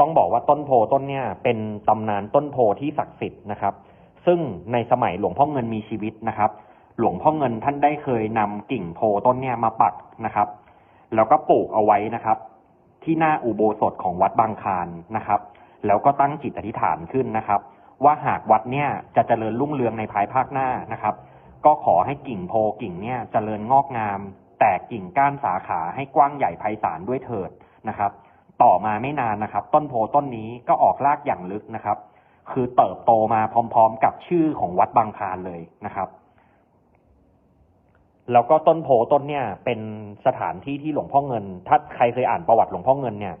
ต้องบอกว่าต้นโพต้นเนี่ยเป็นตำนานต้นโพที่ศักดิ์สิทธิ์นะครับ ซึ่งในสมัยหลวงพ่อเงินมีชีวิตนะครับ หลวงพ่อเงินท่านได้เคยนำกิ่งโพต้นเนี่ยมาปักนะครับ แล้วก็ปลูกเอาไว้นะครับ ที่หน้าอุโบสถของวัดบางคานนะครับ แล้วก็ตั้งจิตอธิษฐานขึ้นนะครับ ว่าหากวัดเนี่ยจะเจริญรุ่งเรืองในภายภาคหน้านะครับ ก็ขอให้กิ่งโพกิ่งเนี่ยเจริญงอกงาม แตกกิ่งก้านสาขาให้กว้างใหญ่ไพศาลด้วยเถิดนะครับ ต่อมาไม่นานนะครับ ต้นโพต้นนี้ก็ออกรากอย่างลึกนะครับ คือเติบโตมาพร้อม ๆ กับชื่อของวัดบางคลานเลยนะครับ แล้วก็ต้นโพต้นเนี่ยเป็นสถานที่ที่หลวงพ่อเงิน ถ้าใครเคยอ่านประวัติหลวงพ่อเงินเนี่ย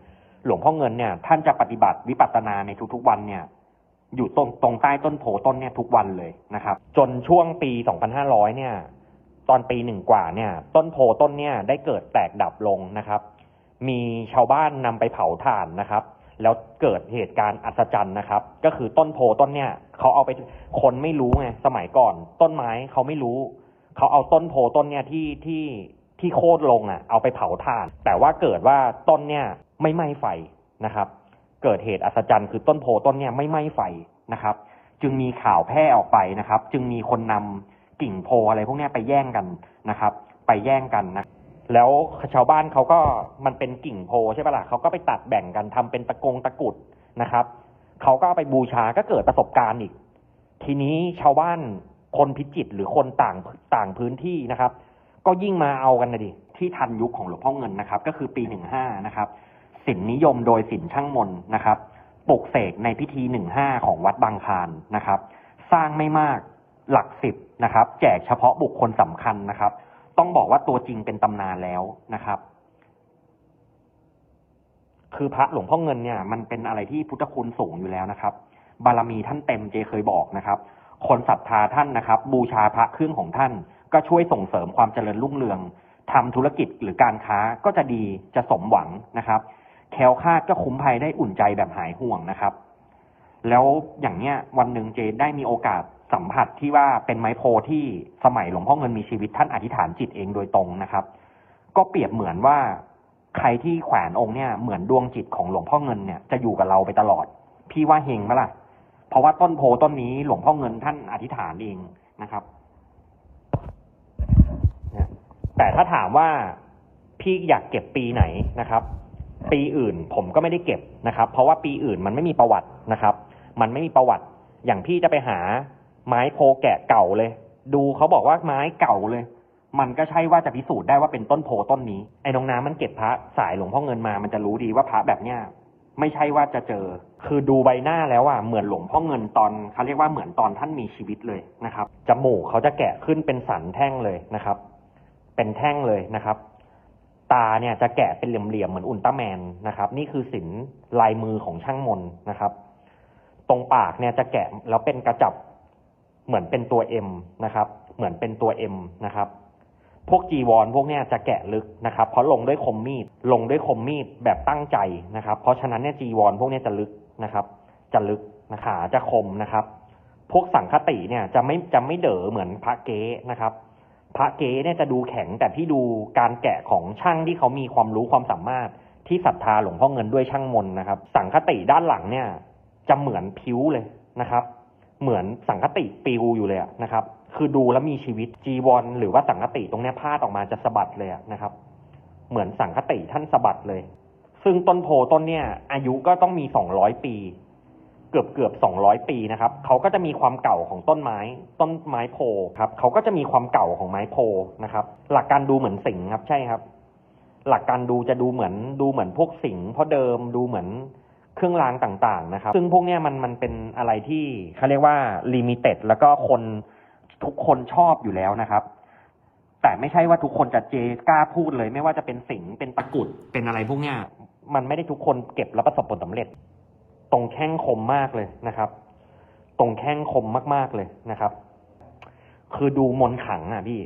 หลวงพ่อเงินเนี่ย ท่านจะปฏิบัติวิปัสสนาในทุกๆวันเนี่ยอยู่ตรงตรงใต้ต้นโพต้นเนี่ยทุกวันเลยนะครับ จนช่วงปี 2500 เนี่ย ตอนปีหนึ่งกว่าเนี่ย ต้นโพต้นเนี่ยได้เกิดแตกดับลงนะครับ มีชาวบ้านนำไปเผาถ่านนะครับ แล้วเกิดเหตุการณ์อัศจรรย์นะครับ ก็คือต้นโพต้นเนี่ยเขาเอาไปคนไม่รู้ไงสมัยก่อน ต้นไม้เขาไม่รู้เขาเอาต้นโพต้นเนี่ยที่ที่ที่โค่นลงอะ เอาไปเผาถ่าน แต่ว่าเกิดว่าต้นเนี่ยไม่ไหม้ไฟนะครับ เกิดเหตุอัศจรรย์คือต้นโพต้นเนี่ยไม่ไหม้ไฟนะครับ จึงมีข่าวแพร่ออกไปนะครับ จึงมีคนนำกิ่งโพอะไรพวกเนี้ยไปแย่งกันนะครับ ไปแย่งกันนะ แล้วชาวบ้านเขาก็มันเป็นกิ่งโพใช่ปะล่ะเขาก็ไปตัดแบ่งกันทำเป็นตะกงตะกุดนะครับเขาก็เอาไปบูชาก็เกิดประสบการณ์อีก ทีนี้ชาวบ้านคนพิจิตหรือคนต่างต่างพื้นที่นะครับ ก็ยิ่งมาเอากันนะดิที่ทันยุคของหลวงพ่อเงินนะครับ ก็คือปีหนึ่งห้านะครับสินนิยมโดยสินช่างมนนะครับปลุกเสกในพิธีหนึ่งห้าของวัดบางคานนะครับ สร้างไม่มากหลักสิบนะครับ แจกเฉพาะบุคคลสำคัญนะครับ ต้องบอกว่าตัวจริงเป็นตำนานแล้วนะครับ คือพระหลวงพ่อเงินเนี่ย มันเป็นอะไรที่พุทธคุณสูงอยู่แล้วนะครับ บารมีท่านเต็มเจเคยบอกนะครับ คนศรัทธาท่านนะครับ บูชาพระเครื่องของท่าน ก็ช่วยส่งเสริมความเจริญรุ่งเรืองทำธุรกิจหรือการค้าก็จะดีจะสมหวังนะครับ แคล้วคลาดก็คุ้มภัยได้อุ่นใจแบบหายห่วงนะครับ แล้วอย่างเนี้ยวันหนึ่งเจได้มีโอกาส สัมผัสที่ว่าเป็นไม้โพที่สมัยหลวงพ่อเงินมีชีวิตท่านอธิษฐานจิตเองโดยตรงนะครับ ก็เปรียบเหมือนว่าใครที่แขวนองค์เนี่ยเหมือนดวงจิตของหลวงพ่อเงินเนี่ยจะอยู่กับเราไปตลอด พี่ว่าเฮงไหมล่ะ เพราะว่าต้นโพต้นนี้หลวงพ่อเงินท่านอธิษฐานเองนะครับแต่ถ้าถามว่าพี่อยากเก็บปีไหนนะครับ ปีอื่นผมก็ไม่ได้เก็บนะครับ เพราะว่าปีอื่นมันไม่มีประวัตินะครับ มันไม่มีประวัติ อย่างพี่จะไปหา ไม้โพแกะเก่าเลย ดูเขาบอกว่าไม้เก่าเลย มันก็ใช่ว่าจะพิสูจน์ได้ว่าเป็นต้นโพต้นนี้ ไอ้น้องน้ำมันเก็บพระสายหลวงพ่อเงินมา มันจะรู้ดีว่าพระแบบเนี้ยไม่ใช่ว่าจะเจอ คือดูใบหน้าแล้วอะเหมือนหลวงพ่อเงินตอนเขาเรียกว่าเหมือนตอนท่านมีชีวิตเลยนะครับ จมูกเขาจะแกะขึ้นเป็นสันแท่งเลยนะครับ เป็นแท่งเลยนะครับ ตาเนี่ยจะแกะเป็นเหลี่ยมๆเหมือนอุลตร้าแมนนะครับ นี่คือศิลลายมือของช่างมนนะครับ ตรงปากเนี่ยจะแกะแล้วเป็นกระจับ เหมือนเป็นตัว M นะครับ เหมือนเป็นตัว M นะครับ พวกจีวรพวกเนี้ยจะแกะลึกนะครับ เพราะลงด้วยคมมีด ลงด้วยคมมีดแบบตั้งใจนะครับ เพราะฉะนั้นเนี่ยจีวรพวกเนี้ยจะลึกนะครับ จะลึกนะขาจะคมนะครับ พวกสังคติเนี่ยจะไม่จะไม่เด๋อเหมือนพระเก๊นะครับ พระเก๊เนี่ยจะดูแข็งแต่พี่ดูการแกะของช่างที่เขามีความรู้ความสามารถที่ศรัทธาหลวงพ่อเงินด้วยช่างมนนะครับ สังคติด้านหลังเนี่ยจะเหมือนผิวเลยนะครับ เหมือนสังคติปิวอยู่เลยนะครับ คือดูแล้วมีชีวิตจีวรหรือว่าสังคติตรงนี้พาดออกมาจะสะบัดเลยนะครับ เหมือนสังคติท่านสะบัดเลย ซึ่งต้นโพต้นเนี่ยอายุก็ต้องมีสองร้อยปี เกือบเกือบสองร้อยปีนะครับเขาก็จะมีความเก่าของต้นไม้ ต้นไม้โพครับเขาก็จะมีความเก่าของไม้โพนะครับ หลักการดูเหมือนสิงครับใช่ครับ หลักการดูจะดูเหมือนดูเหมือนพวกสิงเพราะเดิมดูเหมือน เครื่องรางต่างๆนะครับ ซึ่งพวกเนี้ยมันมันเป็นอะไรที่เขาเรียกว่าลิมิเต็ดแล้วก็คนทุกคนชอบอยู่แล้วนะครับ แต่ไม่ใช่ว่าทุกคนจะเจกล้าพูดเลย ไม่ว่าจะเป็นสิงเป็นตะกุดเป็นอะไรพวกเนี้ยมันไม่ได้ทุกคนเก็บแล้วประสบผลสำเร็จ ตรงแข้งคมมากเลยนะครับ ตรงแข้งคมมากๆเลยนะครับ คือดูมนขังอะพี่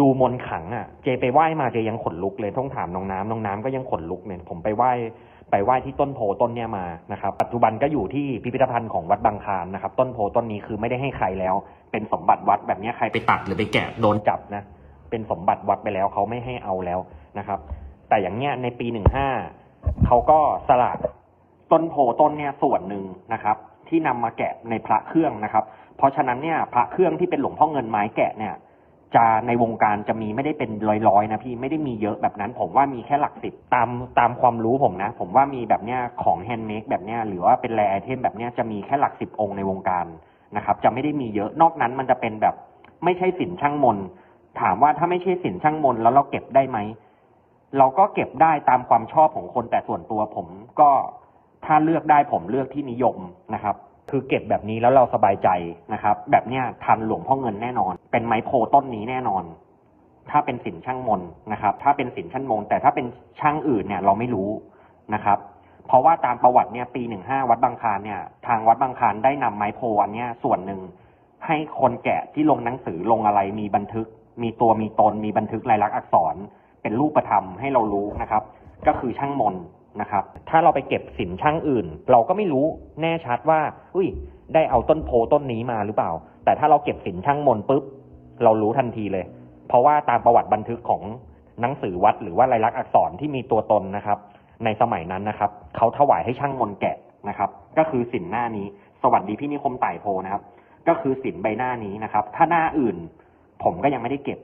ดูมนขังอะ เจไปไหว้มาเจยังขนลุกเลยต้องถามน้องน้ำน้องน้ำก็ยังขนลุกเนี่ยผมไปไหว้ ไปไหว้ที่ต้นโพต้นเนี้ยมานะครับ ปัจจุบันก็อยู่ที่พิพิธภัณฑ์ของวัดบางคานนะครับ ต้นโพต้นนี้คือไม่ได้ให้ใครแล้ว เป็นสมบัติวัดแบบนี้ใครไปตัดหรือไปแกะโดนจับนะ เป็นสมบัติวัดไปแล้วเขาไม่ให้เอาแล้วนะครับ แต่อย่างเนี้ยในปีหนึ่งห้าเขาก็สละต้นโพต้นเนี่ยส่วนหนึ่งนะครับ ที่นำมาแกะในพระเครื่องนะครับ เพราะฉะนั้นเนี่ยพระเครื่องที่เป็นหลวงพ่อเงินไม้แกะเนี่ย จะในวงการจะมีไม่ได้เป็นร้อยๆนะพี่ไม่ได้มีเยอะแบบนั้น ผมว่ามีแค่หลักสิบตามตามความรู้ผมนะ ผมว่ามีแบบเนี้ยของแฮนด์เมดแบบเนี้ยหรือว่าเป็นแรไอเทมแบบเนี้ยจะมีแค่หลักสิบองค์ในวงการนะครับ จะไม่ได้มีเยอะนอกนั้นมันจะเป็นแบบ ไม่ใช่สินช่างมน ถามว่าถ้าไม่ใช่สินช่างมนแล้วเราเก็บได้ไหมเราก็เก็บได้ตามความชอบของคนแต่ส่วนตัวผมก็ถ้าเลือกได้ผมเลือกที่นิยมนะครับ คือเก็บแบบนี้แล้วเราสบายใจนะครับ แบบเนี้ยทันหลวงพ่อเงินแน่นอน เป็นไม้โพต้นนี้แน่นอน ถ้าเป็นสินช่างมนนะครับ ถ้าเป็นสินช่างมนแต่ถ้าเป็นช่างอื่นเนี่ยเราไม่รู้นะครับ เพราะว่าตามประวัติเนี่ยปีหนึ่งห้าวัดบางคานเนี่ย ทางวัดบางคานได้นำไม้โพอันเนี้ยส่วนหนึ่งให้คนแกะที่ลงหนังสือลงอะไรมีบันทึก มีตัวมีตนมีบันทึกลายลักษณ์อักษร เป็นรูปธรรมให้เรารู้นะครับ ก็คือช่างมน นะครับ ถ้าเราไปเก็บสินช่างอื่น เราก็ไม่รู้แน่ชัดว่า อุ้ย ได้เอาต้นโพต้นนี้มาหรือเปล่า แต่ถ้าเราเก็บสินช่างมนปุ๊บ เรารู้ทันทีเลย เพราะว่าตามประวัติบันทึกของหนังสือวัด หรือว่าลายลักษณ์อักษรที่มีตัวตนนะครับ ในสมัยนั้นนะครับ เขาถวายให้ช่างมนแกะนะครับ ก็คือสินหน้านี้ สวัสดีพี่นิคมไต่โพนะครับ ก็คือสินใบหน้านี้นะครับ ถ้าหน้าอื่น ผมก็ยังไม่ได้เก็บ